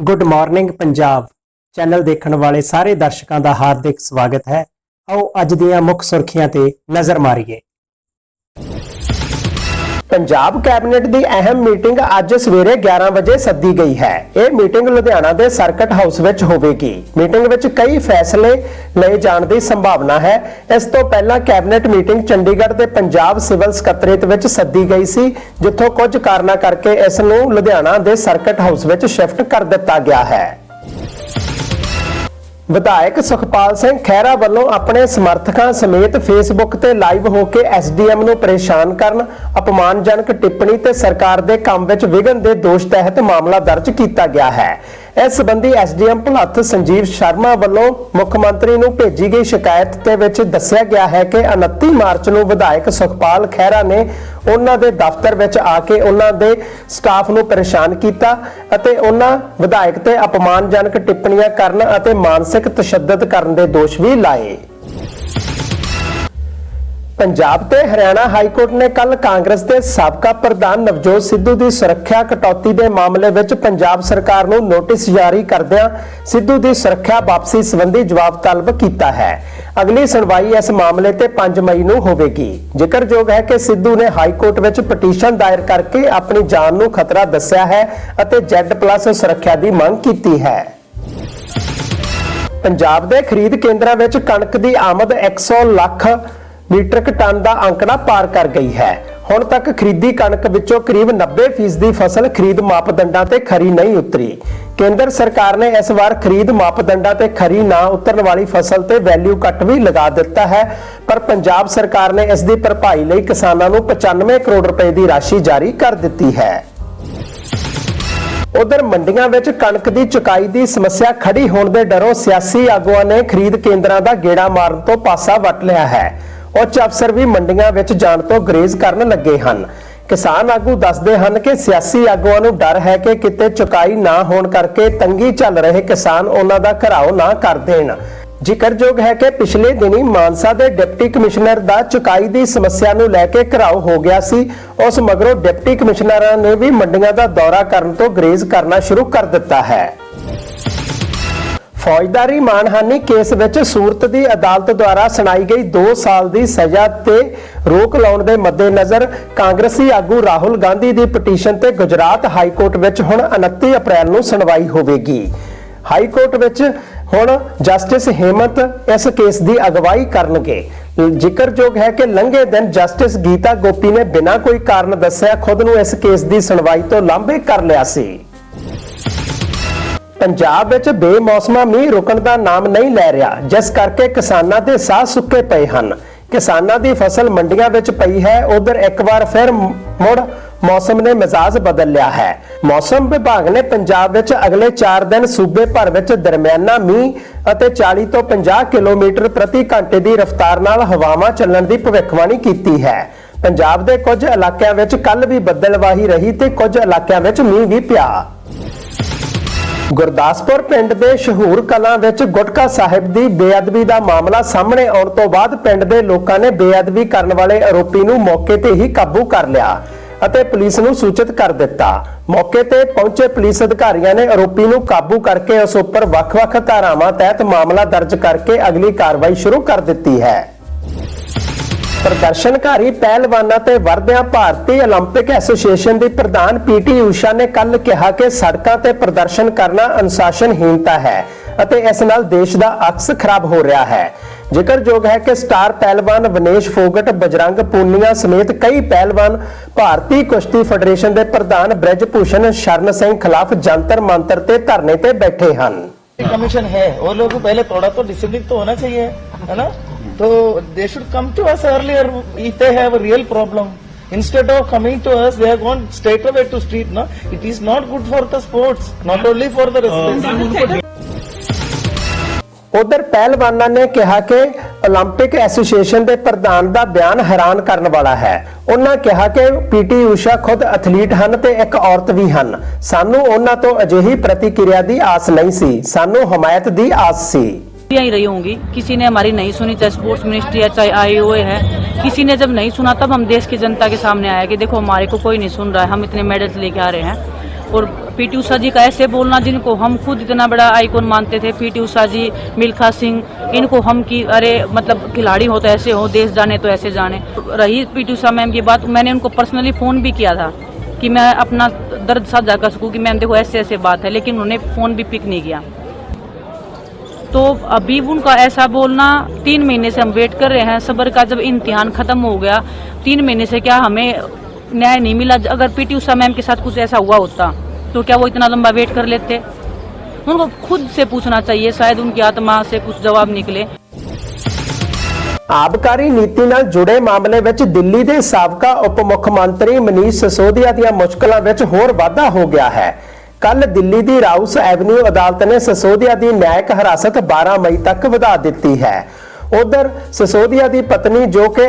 Good morning Punjab channel ਦੇਖਣ ਵਾਲੇ ਸਾਰੇ ਦਰਸ਼ਕਾਂ ਦਾ ਹਾਰਦਿਕ ਸਵਾਗਤ ਹੈ। ਆਓ ਅੱਜ ਦੀਆਂ ਮੁੱਖ ਸੁਰਖੀਆਂ ਤੇ ਨਜ਼ਰ ਮਾਰੀਏ। ਪੰਜਾਬ ਕੈਬਨਿਟ ਦੀ ਅਹਿਮ ਮੀਟਿੰਗ ਅੱਜ ਸਵੇਰੇ 11 ਵਜੇ ਸੱਦੀ ਗਈ ਹੈ। ਇਹ ਮੀਟਿੰਗ ਲੁਧਿਆਣਾ ਦੇ ਸਰਕਟ ਹਾਊਸ ਵਿੱਚ ਹੋਵੇਗੀ। ਮੀਟਿੰਗ ਵਿੱਚ ਕਈ ਫੈਸਲੇ ਲਏ ਜਾਣ ਦੀ ਸੰਭਾਵਨਾ ਹੈ। ਇਸ ਤੋਂ ਪਹਿਲਾਂ ਕੈਬਨਿਟ ਮੀਟਿੰਗ ਚੰਡੀਗੜ੍ਹ ਦੇ ਪੰਜਾਬ ਸਿਵਲ ਸਕੱਤਰੇਤ ਵਿੱਚ ਸੱਦੀ ਗਈ ਸੀ, ਜਿੱਥੋਂ ਕੁਝ ਕਾਰਨਾਂ ਕਰਕੇ ਇਸ ਨੂੰ ਲੁਧਿਆਣਾ ਦੇ ਸਰਕਟ ਹਾਊਸ ਵਿੱਚ ਸ਼ਿਫਟ ਕਰ ਦਿੱਤਾ ਗਿਆ ਹੈ। ਵਿਧਾਇਕ ਸੁਖਪਾਲ ਸਿੰਘ ਖਹਿਰਾ ਵੱਲੋਂ ਆਪਣੇ ਸਮਰਥਕਾਂ ਸਮੇਤ ਫੇਸਬੁੱਕ ਤੇ ਲਾਈਵ ਹੋ ਕੇ ਐਸਡੀਐਮ ਨੂੰ ਪਰੇਸ਼ਾਨ ਕਰਨ, ਅਪਮਾਨਜਨਕ ਟਿੱਪਣੀ ਤੇ ਸਰਕਾਰ ਦੇ ਕੰਮ ਵਿੱਚ ਵਿਘਨ ਦੇ ਦੋਸ਼ ਤਹਿਤ ਮਾਮਲਾ ਦਰਜ ਕੀਤਾ ਗਿਆ ਹੈ। ਇਸ ਸੰਬੰਧੀ ਐਸਡੀਐਮ ਭੁਲੱਥ ਸੰਜੀਵ ਸ਼ਰਮਾ ਵੱਲੋਂ ਮੁੱਖ ਮੰਤਰੀ ਨੂੰ ਭੇਜੀ ਗਈ ਸ਼ਿਕਾਇਤ ਦੇ ਵਿੱਚ ਦੱਸਿਆ ਗਿਆ ਹੈ ਕਿ 29 ਮਾਰਚ ਨੂੰ ਵਿਧਾਇਕ ਸੁਖਪਾਲ ਖਹਿਰਾ ਨੇ ਉਹਨਾਂ ਦੇ ਦਫ਼ਤਰ ਵਿੱਚ ਆ ਕੇ ਉਹਨਾਂ ਦੇ ਸਟਾਫ ਨੂੰ ਪਰੇਸ਼ਾਨ ਕੀਤਾ ਅਤੇ ਉਹਨਾਂ ਵਿਧਾਇਕ ਤੇ ਅਪਮਾਨਜਨਕ ਟਿੱਪਣੀਆਂ ਕਰਨ ਅਤੇ ਮਾਨਸਿਕ ਤਸ਼ੱਦਦ ਕਰਨ ਦੇ ਦੋਸ਼ ਵੀ ਲਾਏ। ਪੰਜਾਬ ਤੇ ਹਰਿਆਣਾ ਹਾਈ ਕੋਰਟ ਨੇ ਕੱਲ ਕਾਂਗਰਸ ਦੇ ਸਾਬਕਾ ਪ੍ਰਧਾਨ ਨਵਜੋਤ ਸਿੱਧੂ ਦੀ ਸੁਰੱਖਿਆ ਕਟੌਤੀ ਦੇ ਮਾਮਲੇ ਵਿੱਚ ਪੰਜਾਬ ਸਰਕਾਰ ਨੂੰ ਨੋਟਿਸ ਜਾਰੀ ਕਰਦਿਆਂ ਸਿੱਧੂ ਦੀ ਸੁਰੱਖਿਆ ਵਾਪਸੀ ਸੰਬੰਧੀ ਜਵਾਬ ਤਲਬ ਕੀਤਾ ਹੈ। ਅਗਲੀ ਸੁਣਵਾਈ ਇਸ ਮਾਮਲੇ ਤੇ 5 ਮਈ ਨੂੰ ਹੋਵੇਗੀ। ਜ਼ਿਕਰਯੋਗ ਹੈ ਕਿ ਸਿੱਧੂ ਨੇ ਹਾਈ ਕੋਰਟ ਵਿੱਚ ਪਟੀਸ਼ਨ ਦਾਇਰ ਕਰਕੇ ਆਪਣੀ ਜਾਨ ਨੂੰ ਖਤਰਾ ਦੱਸਿਆ ਹੈ ਅਤੇ Z+ ਸੁਰੱਖਿਆ ਦੀ ਮੰਗ ਕੀਤੀ ਹੈ। ਪੰਜਾਬ ਦੇ ਖਰੀਦ ਕੇਂਦਰਾਂ ਵਿੱਚ ਕਣਕ ਦੀ ਆਮਦ 100 ਲੱਖ ਮੀਟ੍ਰਿਕ ਟਨ ਦਾ ਅੰਕੜਾ ਪਾਰ ਕਰ ਗਈ ਹੈ। ਹੁਣ ਤੱਕ ਖਰੀਦੀ ਕਣਕ ਵਿੱਚੋਂ ਕਰੀਬ 90% ਦੀ ਫਸਲ ਖਰੀਦ ਮਾਪਦੰਡਾਂ ਤੇ ਖਰੀ ਨਹੀਂ ਉਤਰੀ। ਕੇਂਦਰ ਸਰਕਾਰ ਨੇ ਇਸ ਵਾਰ ਖਰੀਦ ਮਾਪਦੰਡਾਂ ਤੇ ਖਰੀ ਨਾ ਉਤਰਨ ਵਾਲੀ ਫਸਲ ਤੇ ਵੈਲਿਊ ਕੱਟ ਵੀ ਲਗਾ ਦਿੱਤਾ ਹੈ, ਪਰ ਪੰਜਾਬ ਸਰਕਾਰ ਨੇ ਇਸ ਦੀ ਭਰਪਾਈ ਲਈ ਕਿਸਾਨਾਂ ਨੂੰ 95 ਕਰੋੜ ਰੁਪਏ ਦੀ ਰਾਸ਼ੀ ਜਾਰੀ ਕਰ ਦਿੱਤੀ ਹੈ। ਉਧਰ ਮੰਡੀਆਂ ਵਿੱਚ ਕਣਕ ਦੀ ਚੁਕਾਈ ਦੀ ਸਮੱਸਿਆ ਖੜੀ ਹੋਣ ਦੇ ਡਰੋਂ ਸਿਆਸੀ ਆਗੂਆਂ ਨੇ ਖਰੀਦ ਕੇਂਦਰਾਂ ਦਾ ਗੇੜਾ ਮਾਰਨ ਤੋਂ ਪਾਸਾ ਵੱਟ ਲਿਆ ਹੈ। ਉੱਚ ਅਫਸਰ ਵੀ ਮੰਡੀਆਂ ਵਿੱਚ ਜਾਣ ਤੋਂ ਗਰੇਜ਼ ਕਰਨ ਲੱਗੇ ਹਨ। ਕਿਸਾਨ ਆਗੂ ਦੱਸਦੇ ਹਨ ਕਿ ਸਿਆਸੀ ਆਗੂਆਂ ਨੂੰ ਡਰ ਹੈ ਕਿ ਕਿਤੇ ਚੁਕਾਈ ਨਾ ਹੋਣ ਕਰਕੇ ਤੰਗੀ ਚੱਲ ਰਹੇ ਕਿਸਾਨ ਉਹਨਾਂ ਦਾ ਘਰਾਓ ਨਾ ਕਰ ਦੇਣ। ਜ਼ਿਕਰਯੋਗ ਹੈ ਕਿ ਪਿਛਲੇ ਦਿਨੀ ਮਾਨਸਾ ਦੇ ਡਿਪਟੀ ਕਮਿਸ਼ਨਰ ਦਾ ਚੁਕਾਈ ਦੀ ਸਮੱਸਿਆ ਨੂੰ ਲੈ ਕੇ ਘਰਾਓ ਹੋ ਗਿਆ ਸੀ। ਉਸ ਮਗਰੋਂ ਡਿਪਟੀ ਕਮਿਸ਼ਨਰਾਂ ਨੇ ਵੀ ਮੰਡੀਆਂ ਦਾ ਦੌਰਾ ਕਰਨ ਤੋਂ ਗਰੇਜ਼ ਕਰਨਾ ਸ਼ੁਰੂ ਕਰ ਦਿੱਤਾ ਹੈ। ਫੌਜਦਾਰੀ ਮਾਨਹਾਨੀ ਕੇਸ ਵਿੱਚ ਸੂਰਤ ਦੀ ਅਦਾਲਤ ਦੁਆਰਾ ਸੁਣਾਈ ਗਈ 2 ਸਾਲ ਦੀ ਸਜ਼ਾ ਤੇ ਰੋਕ ਲਾਉਣ ਦੇ ਮੱਦੇਨਜ਼ਰ ਕਾਂਗਰਸੀ ਆਗੂ ਰਾਹੁਲ ਗਾਂਧੀ ਦੀ ਪਟੀਸ਼ਨ ਤੇ ਗੁਜਰਾਤ ਹਾਈ ਕੋਰਟ ਵਿੱਚ ਹੁਣ 29 ਅਪ੍ਰੈਲ ਨੂੰ ਸੁਣਵਾਈ ਹੋਵੇਗੀ। ਹਾਈ ਕੋਰਟ ਵਿੱਚ ਹੁਣ ਜਸਟਿਸ ਹੇਮੰਤ ਇਸ ਕੇਸ ਦੀ ਅਗਵਾਈ ਕਰਨਗੇ। ਜ਼ਿਕਰਯੋਗ ਹੈ ਕਿ ਲੰਘੇ ਦਿਨ ਜਸਟਿਸ ਗੀਤਾ ਗੋਪੀ ਨੇ ਬਿਨਾਂ ਕੋਈ ਕਾਰਨ ਦੱਸਿਆ ਖੁਦ ਨੂੰ ਇਸ ਕੇਸ ਦੀ ਸੁਣਵਾਈ ਤੋਂ ਲਾਂਭੇ ਕਰ ਲਿਆ ਸੀ। ਪੰਜਾਬ ਵਿੱਚ ਬੇਮੌਸਮਾ ਮੀਂਹ ਰੁਕਣ ਦਾ ਨਾਮ ਨਹੀਂ ਲੈ ਰਿਹਾ, ਜਿਸ ਕਰਕੇ ਕਿਸਾਨਾਂ ਦੇ ਸਾਹ ਸੁੱਕੇ ਪਏ ਹਨ। ਕਿਸਾਨਾਂ ਦੀ ਫਸਲ ਮੰਡੀਆਂ ਵਿੱਚ ਪਈ ਹੈ, ਉਧਰ ਇੱਕ ਵਾਰ ਫਿਰ ਮੁੜ ਮੌਸਮ ਨੇ ਮਿਜ਼ਾਜ ਬਦਲ ਲਿਆ ਹੈ। ਮੌਸਮ ਵਿਭਾਗ ਨੇ ਪੰਜਾਬ ਵਿੱਚ ਅਗਲੇ 4 ਦਿਨ ਸੂਬੇ ਭਰ ਵਿੱਚ ਦਰਮਿਆਨਾ ਮੀਂਹ ਅਤੇ 40 ਤੋਂ 50 ਕਿਲੋਮੀਟਰ ਪ੍ਰਤੀ ਘੰਟੇ ਦੀ ਰਫ਼ਤਾਰ ਨਾਲ ਹਵਾਵਾਂ ਚੱਲਣ ਦੀ ਭਵਿੱਖਬਾਣੀ ਕੀਤੀ ਹੈ। ਪੰਜਾਬ ਦੇ ਕੁਝ ਇਲਾਕਿਆਂ ਵਿੱਚ ਕੱਲ ਵੀ ਬੱਦਲਵਾਹੀ ਰਹੀ ਤੇ ਕੁਝ ਇਲਾਕਿਆਂ ਵਿੱਚ ਮੀਂਹ ਵੀ ਪਿਆ। ਗੁਰਦਾਸਪੁਰ ਪਿੰਡ ਦੇ ਸ਼ਹੂਰ ਕਲਾਂ ਵਿੱਚ ਗੁਟਕਾ ਸਾਹਿਬ ਦੀ ਬੇਅਦਬੀ ਦਾ ਮਾਮਲਾ ਸਾਹਮਣੇ ਆਉਣ ਤੋਂ ਬਾਅਦ ਪਿੰਡ ਦੇ ਲੋਕਾਂ ਨੇ ਬੇਅਦਬੀ ਕਰਨ ਵਾਲੇ ਆਰੋਪੀ ਨੂੰ ਮੌਕੇ ਤੇ ਹੀ ਕਾਬੂ ਕਰ ਲਿਆ ਅਤੇ ਪੁਲਿਸ ਨੂੰ ਸੂਚਿਤ ਕਰ ਦਿੱਤਾ। ਮੌਕੇ ਤੇ ਪਹੁੰਚੇ ਪੁਲਿਸ ਅਧਿਕਾਰੀਆਂ ਨੇ ਆਰੋਪੀ ਨੂੰ ਕਾਬੂ ਕਰਕੇ ਉਸ ਉੱਪਰ ਵੱਖ-ਵੱਖ ਧਾਰਾਵਾਂ ਤਹਿਤ ਮਾਮਲਾ ਦਰਜ ਕਰਕੇ ਅਗਲੀ ਕਾਰਵਾਈ ਸ਼ੁਰੂ ਕਰ ਦਿੱਤੀ ਹੈ। ਪ੍ਰਦਰਸ਼ਨਕਾਰੀ ਪਹਿਲਵਾਨਾਂ ਤੇ ਵਰਦਿਆਂ ਭਾਰਤੀ 올림픽 ਐਸੋਸੀਏਸ਼ਨ ਦੀ ਪ੍ਰਧਾਨ ਪੀਟੀ ਊਸ਼ਾ ਨੇ ਕੱਲ ਕਿਹਾ ਕਿ ਸੜਕਾਂ ਤੇ ਪ੍ਰਦਰਸ਼ਨ ਕਰਨਾ ਅਨੁਸ਼ਾਸਨਹੀਨਤਾ ਹੈ ਅਤੇ ਇਸ ਨਾਲ ਦੇਸ਼ ਦਾ ਅਕਸ ਖਰਾਬ ਹੋ ਰਿਹਾ ਹੈ। ਜ਼ਿਕਰਯੋਗ ਹੈ ਕਿ ਸਟਾਰ ਪਹਿਲਵਾਨ ਵਿਨੇਸ਼ ਫੋਗਟ, ਬਜਰੰਗ ਪੂਨੀਆ ਸਮੇਤ ਕਈ ਪਹਿਲਵਾਨ ਭਾਰਤੀ ਕੁਸ਼ਤੀ ਫੈਡਰੇਸ਼ਨ ਦੇ ਪ੍ਰਧਾਨ ਬ੍ਰਿਜ ਭੂਸ਼ਣ ਸ਼ਰਨ ਸਿੰਘ ਖਿਲਾਫ ਜੰਤਰ ਮੰਤਰ ਤੇ ਧਰਨੇ ਤੇ ਬੈਠੇ ਹਨ। ਕਮਿਸ਼ਨ ਹੈ। ਉਹ ਲੋਗ ਪਹਿਲੇ ਥੋੜਾ ਤੋਂ ਡਿਸਪਲਿਨ ਤੋਂ ਹੋਣਾ ਚਾਹੀਏ, ਹੈ ਨਾ? So they should come to us earlier if they have a real problem. Instead of coming to us, they have gone straight away to street. No, it is not good for the sports, not only for the residents. ਉਧਰ ਪਹਿਲਵਾਨਾਂ ਨੇ ਕਿਹਾ ਕਿ 올림픽 association ਦੇ ਪ੍ਰਧਾਨ ਦਾ ਬਿਆਨ ਹੈਰਾਨ ਕਰਨ ਵਾਲਾ ਹੈ ਉਹਨਾਂ ਕਿਹਾ ਕਿ ਪੀਟੀ ਊਸ਼ਾ ਖੁਦ ਐਥਲੀਟ ਹਨ ਤੇ ਇੱਕ ਔਰਤ ਵੀ ਹਨ ਸਾਨੂੰ ਉਹਨਾਂ ਤੋਂ ਅਜਿਹੀ ਪ੍ਰਤੀਕਿਰਿਆ ਦੀ ਆਸ ਨਹੀਂ ਸੀ ਸਾਨੂੰ ਹਮਾਇਤ ਦੀ ਆਸ ਸੀ ही रही होंगी। किसी ने हमारी नहीं सुनी, चाहे स्पोर्ट्स मिनिस्ट्री है, चाहे आई ओ है। किसी ने जब नहीं सुना, तब हम देश की जनता के सामने आया कि देखो, हमारे को कोई नहीं सुन रहा है, हम इतने मेडल्स लेके आ रहे हैं। और पीटी उषा जी का ऐसे बोलना, जिनको हम खुद इतना बड़ा आइकॉन मानते थे पीटी उषा जी मिल्खा सिंह इनको हम की, अरे मतलब खिलाड़ी हो तो ऐसे हो, देश जाने तो ऐसे जाने। रही पीटी उषा मैम की बात, मैंने उनको पर्सनली फ़ोन भी किया था कि मैं अपना दर्द साझा कर सकूँ कि मैम देखो ऐसे ऐसे बात है, लेकिन उन्होंने फ़ोन भी पिक नहीं किया। तो अभी उनका ऐसा बोलना तीन महीने से हम वेट कर रहे हैं सबर का जब इम्तिहान खत्म हो गया तीन महीने से क्या हमें न्याय नहीं मिला अगर पीटी उषा मैम के साथ कुछ ऐसा हुआ होता तो क्या वो इतना लंबा वेट कर लेते उनको खुद से पूछना चाहिए शायद उनकी आत्मा से कुछ जवाब निकले ਆਬਕਾਰੀ ਨੀਤੀ ਨਾਲ ਜੁੜੇ ਮਾਮਲੇ ਵਿੱਚ ਦਿੱਲੀ ਦੇ ਸਾਬਕਾ ਉਪ ਮੁੱਖ ਮੰਤਰੀ ਮਨੀਸ਼ ਸਿਸੋਦੀਆ ਦੀਆਂ ਮੁਸ਼ਕਲਾਂ ਵਿੱਚ ਹੋਰ ਵਾਧਾ ਹੋ ਗਿਆ ਹੈ ਕੱਲ ਦਿੱਲੀ ਦੀ ਰਾਉਸ ਐਵਨਿਊ ਅਦਾਲਤ ਨੇ ਸਿਸੋਦੀਆ ਦੀ ਨਿਆਇਕ ਹਿਰਾਸਤ 12 ਮਈ ਤੱਕ ਵਧਾ ਦਿੱਤੀ ਹੈ। ਉਧਰ ਸਿਸੋਦੀਆ ਦੀ ਪਤਨੀ ਜੋ ਕਿ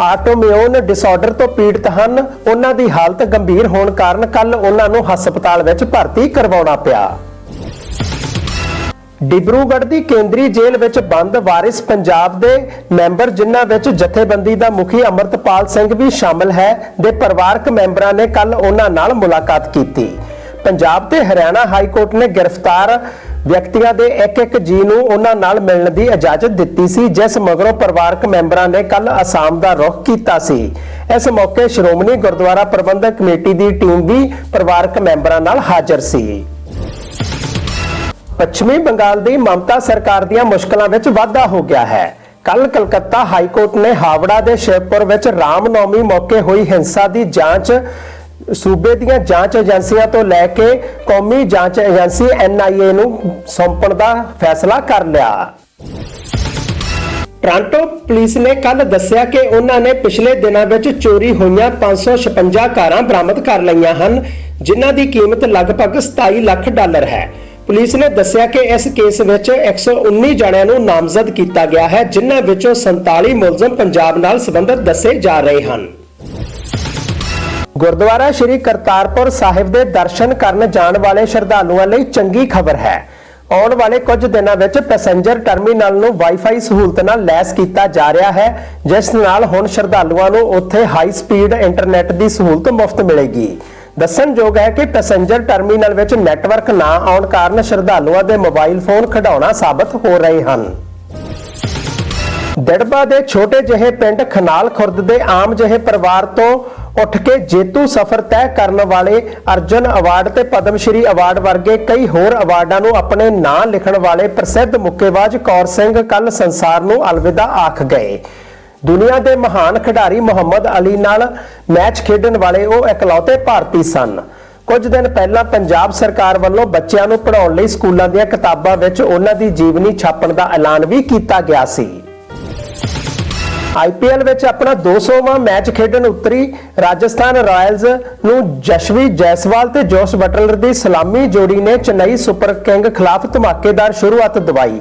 ਆਟੋਮਿਊਨ ਡਿਸਆਰਡਰ ਤੋਂ ਪੀੜਤ ਹਨ, ਉਹਨਾਂ ਦੀ ਹਾਲਤ ਗੰਭੀਰ ਹੋਣ ਕਾਰਨ ਕੱਲ ਉਹਨਾਂ ਨੂੰ ਹਸਪਤਾਲ ਵਿੱਚ ਭਰਤੀ ਕਰਵਾਉਣਾ ਪਿਆ। ਡਿਬਰੂਗੜ੍ਹ ਦੀ ਕੇਂਦਰੀ ਜੇਲ੍ਹ ਵਿੱਚ ਬੰਦ ਵਾਰਿਸ ਪੰਜਾਬ ਦੇ ਮੈਂਬਰ ਜਿਨ੍ਹਾਂ ਵਿੱਚ ਜਥੇਬੰਦੀ ਦਾ ਮੁਖੀ ਅਮਰਤਪਾਲ ਸਿੰਘ ਵੀ ਸ਼ਾਮਲ ਹੈ, ਦੇ ਪਰਿਵਾਰਕ ਮੈਂਬਰਾਂ ਨੇ ਕੱਲ ਉਹਨਾਂ ਨਾਲ ਮੁਲਾਕਾਤ ਕੀਤੀ। ਪੰਜਾਬ ਤੇ ਹਰਿਆਣਾ ਹਾਈ ਕੋਰਟ ਨੇ ਗ੍ਰਿਫਤਾਰ ਵਿਅਕਤੀਆਂ ਦੇ ਇੱਕ ਇੱਕ ਜੀ ਨੂੰ ਉਹਨਾਂ ਨਾਲ ਮਿਲਣ ਦੀ ਇਜਾਜ਼ਤ ਦਿੱਤੀ ਸੀ, ਜਿਸ ਮਗਰੋਂ ਪਰਿਵਾਰਕ ਮੈਂਬਰਾਂ ਨੇ ਕੱਲ ਅਸਾਮ ਦਾ ਰੁਖ ਕੀਤਾ ਸੀ। ਇਸ ਮੌਕੇ ਸ਼੍ਰੋਮਣੀ ਗੁਰਦੁਆਰਾ ਪ੍ਰਬੰਧਕ ਕਮੇਟੀ ਦੀ ਟੀਮ ਵੀ ਪਰਿਵਾਰਕ ਮੈਂਬਰਾਂ ਨਾਲ ਹਾਜ਼ਰ ਸੀ। ਪੱਛਮੀ ਬੰਗਾਲ ਦੀ ਮਮਤਾ ਸਰਕਾਰ ਦੀਆਂ ਮੁਸ਼ਕਲਾਂ ਵਿੱਚ ਵਾਧਾ ਹੋ ਗਿਆ ਹੈ। ਕੱਲ ਕਲਕੱਤਾ ਹਾਈ ਕੋਰਟ ਨੇ ਹਾਵੜਾ ਦੇ ਸ਼ਿਵਪੁਰ ਵਿੱਚ ਰਾਮਨੌਮੀ ਮੌਕੇ ਹੋਈ ਹਿੰਸਾ ਦੀ ਜਾਂਚ ਸੂਬੇ ਦੀਆਂ ਜਾਂਚ ਏਜੰਸੀਆਂ ਤੋਂ ਲੈ ਕੇ ਕੌਮੀ ਜਾਂਚ ਏਜੰਸੀ NIA ਨੂੰ ਸੌਂਪਣ ਦਾ ਫੈਸਲਾ ਕਰ ਲਿਆ। ਟ੍ਰਾਂਟੋ ਪੁਲਿਸ ਨੇ ਕੱਲ ਦੱਸਿਆ ਕਿ ਉਹਨਾਂ ਨੇ ਪਿਛਲੇ ਦਿਨਾਂ ਵਿੱਚ ਚੋਰੀ ਹੋਈਆਂ 556 ਕਾਰਾਂ ਬਰਾਮਦ ਕਰ ਲਈਆਂ ਹਨ, ਜਿਨ੍ਹਾਂ ਦੀ ਕੀਮਤ ਲਗਭਗ 27 ਲੱਖ ਡਾਲਰ ਹੈ। ਪੁਲਿਸ ਨੇ ਦੱਸਿਆ ਕਿ ਇਸ ਕੇਸ ਵਿੱਚ 119 ਜਣਿਆਂ ਨੂੰ ਨਾਮਜ਼ਦ ਕੀਤਾ ਗਿਆ ਹੈ, ਜਿਨ੍ਹਾਂ ਵਿੱਚੋਂ 47 ਮੁਲਜ਼ਮ ਪੰਜਾਬ ਨਾਲ ਸੰਬੰਧਿਤ ਦੱਸੇ ਜਾ ਰਹੇ ਹਨ। ਗੁਰਦੁਆਰਾ ਸ਼੍ਰੀ ਕਰਤਾਰਪੁਰ ਸਾਹਿਬ ਦੇ ਦਰਸ਼ਨ ਕਰਨ ਜਾਣ ਵਾਲੇ ਸ਼ਰਧਾਲੂਆਂ ਲਈ ਚੰਗੀ ਖਬਰ ਹੈ। ਆਉਣ ਵਾਲੇ ਕੁਝ ਦਿਨਾਂ ਵਿੱਚ ਪੈਸੇਂਜਰ ਟਰਮੀਨਲ ਨੂੰ ਵਾਈਫਾਈ ਸਹੂਲਤ ਨਾਲ ਲੈਸ ਕੀਤਾ ਜਾ ਰਿਹਾ ਹੈ, ਜਿਸ ਨਾਲ ਹੁਣ ਸ਼ਰਧਾਲੂਆਂ ਨੂੰ ਉੱਥੇ ਹਾਈ ਸਪੀਡ ਇੰਟਰਨੈਟ ਦੀ ਸਹੂਲਤ ਮੁਫਤ ਮਿਲੇਗੀ। ਦੱਸਣਯੋਗ ਹੈ ਕਿ ਪੈਸੇਂਜਰ ਟਰਮੀਨਲ ਵਿੱਚ ਨੈਟਵਰਕ ਨਾ ਆਉਣ ਕਾਰਨ ਸ਼ਰਧਾਲੂਆਂ ਦੇ ਮੋਬਾਈਲ ਫੋਨ ਖਡਾਉਣਾ ਸਾਬਤ ਹੋ ਰਹੇ ਹਨ। ਦੜਬਾ ਦੇ ਛੋਟੇ ਜਿਹੇ ਪਿੰਡ ਖਨਾਲ ਖੁਰਦ ਦੇ ਆਮ ਜਿਹੇ ਪਰਿਵਾਰ ਤੋਂ ਉੱਠ ਕੇ ਜੇਤੂ ਸਫ਼ਰ ਤੈਅ ਕਰਨ ਵਾਲੇ ਅਰਜਨ ਅਵਾਰਡ ਤੇ ਪਦਮ ਸ਼੍ਰੀ ਅਵਾਰਡ ਵਰਗੇ ਕਈ ਹੋਰ ਅਵਾਰਡਾਂ ਨੂੰ ਆਪਣੇ ਨਾਂ ਲਿਖਣ ਵਾਲੇ ਪ੍ਰਸਿੱਧ ਮੁੱਕੇਬਾਜ਼ ਕੌਰ ਸਿੰਘ ਕੱਲ ਸੰਸਾਰ ਨੂੰ ਅਲਵਿਦਾ ਆਖ ਗਏ। ਦੁਨੀਆ ਦੇ ਮਹਾਨ ਖਿਡਾਰੀ ਮੁਹੰਮਦ ਅਲੀ ਨਾਲ ਮੈਚ ਖੇਡਣ ਵਾਲੇ ਉਹ ਇਕਲੌਤੇ ਭਾਰਤੀ ਸਨ। ਕੁਝ ਦਿਨ ਪਹਿਲਾਂ ਪੰਜਾਬ ਸਰਕਾਰ ਵੱਲੋਂ ਬੱਚਿਆਂ ਨੂੰ ਪੜ੍ਹਾਉਣ ਲਈ ਸਕੂਲਾਂ ਦੀਆਂ ਕਿਤਾਬਾਂ ਵਿੱਚ ਉਹਨਾਂ ਦੀ ਜੀਵਨੀ ਛਾਪਣ ਦਾ ਐਲਾਨ ਵੀ ਕੀਤਾ ਗਿਆ ਸੀ। ਆਈਪੀਐਲ ਵਿੱਚ ਆਪਣਾ 200ਵਾਂ ਮੈਚ ਖੇਡਣ ਉਤਰੀ ਰਾਜਸਥਾਨ ਰਾਇਲਸ ਨੂੰ ਜਸ਼ਵੀ ਜੈਸਵਾਲ ਤੇ ਜੋਸ ਬਟਲਰ ਦੀ ਸਲਾਮੀ ਜੋੜੀ ਨੇ ਚੇਨਈ ਸੁਪਰ ਕਿੰਗ ਖਿਲਾਫ ਧਮਾਕੇਦਾਰ ਸ਼ੁਰੂਆਤ ਦਵਾਈ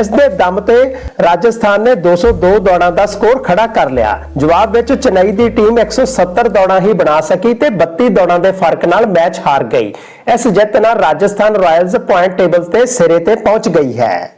ਇਸ ਦੇ ਦਮ ਤੇ ਰਾਜਸਥਾਨ ਨੇ 202 ਦੌੜਾਂ ਦਾ ਸਕੋਰ ਖੜਾ ਕਰ ਲਿਆ। ਜਵਾਬ ਵਿੱਚ ਚੇਨਈ ਦੀ ਟੀਮ 170 ਦੌੜਾਂ ਹੀ ਬਣਾ ਸਕੀ ਤੇ 32 ਦੌੜਾਂ ਦੇ ਫ਼ਰਕ ਨਾਲ ਮੈਚ ਹਾਰ ਗਈ। ਇਸ ਜਿੱਤ ਨਾਲ ਰਾਜਸਥਾਨ ਰਾਇਲਸ ਪੁਆਇੰਟ ਟੇਬਲ ਤੇ ਸਿਰੇ ਤੇ ਪਹੁੰਚ ਗਈ ਹੈ।